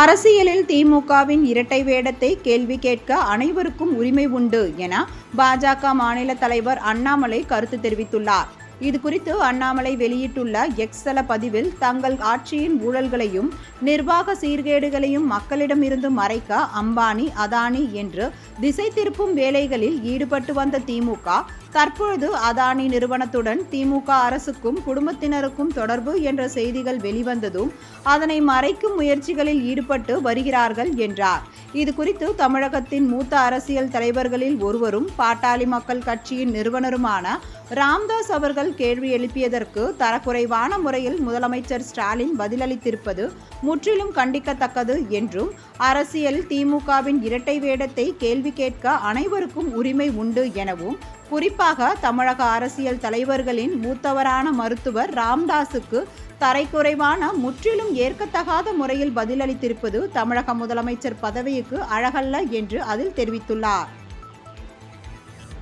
அரசியலில் திமுகவின் இரட்டை வேடத்தை கேள்வி கேட்க அனைவருக்கும் உரிமை உண்டு என பாஜக மாநில தலைவர் அண்ணாமலை கருத்து தெரிவித்துள்ளார். இது குறித்து அண்ணாமலை வெளியிட்டுள்ள எக்ஸல பதிவில் தங்கள் ஆட்சியின் ஊழல்களையும் நிர்வாக சீர்கேடுகளையும் மக்களிடமிருந்து மறைக்க அம்பானி அதானி என்று திசை திருப்பும் வேலைகளில் ஈடுபட்டு வந்த திமுக தற்பொழுது அதானி நிறுவனத்துடன் திமுக அரசுக்கும் குடும்பத்தினருக்கும் தொடர்பு என்ற செய்திகள் வெளிவந்ததும் அதனை மறைக்கும் முயற்சிகளில் ஈடுபட்டு வருகிறார்கள் என்றார். இது குறித்து தமிழகத்தின் மூத்த அரசியல் தலைவர்களில் ஒருவரும் பாட்டாளி மக்கள் கட்சியின் நிறுவனருமான ராம்தாஸ் அவர்கள் கேள்வி எழுப்பியதற்கு தரக்குறைவான முறையில் முதலமைச்சர் ஸ்டாலின் பதிலளித்திருப்பது முற்றிலும் கண்டிக்கத்தக்கது என்றும் அரசியல் திமுகவின் இரட்டை வேடத்தை கேள்வி கேட்க அனைவருக்கும் உரிமை உண்டு எனவும் குறிப்பாக தமிழக அரசியல் தலைவர்களின் மூத்தவரான மருத்துவர் ராம்தாஸுக்கு தரைக்குறைவான முற்றிலும் ஏற்கத்தகாத முறையில் பதிலளித்திருப்பது தமிழக முதலமைச்சர் பதவிக்கு அழகல்ல என்று அதில் தெரிவித்துள்ளார்.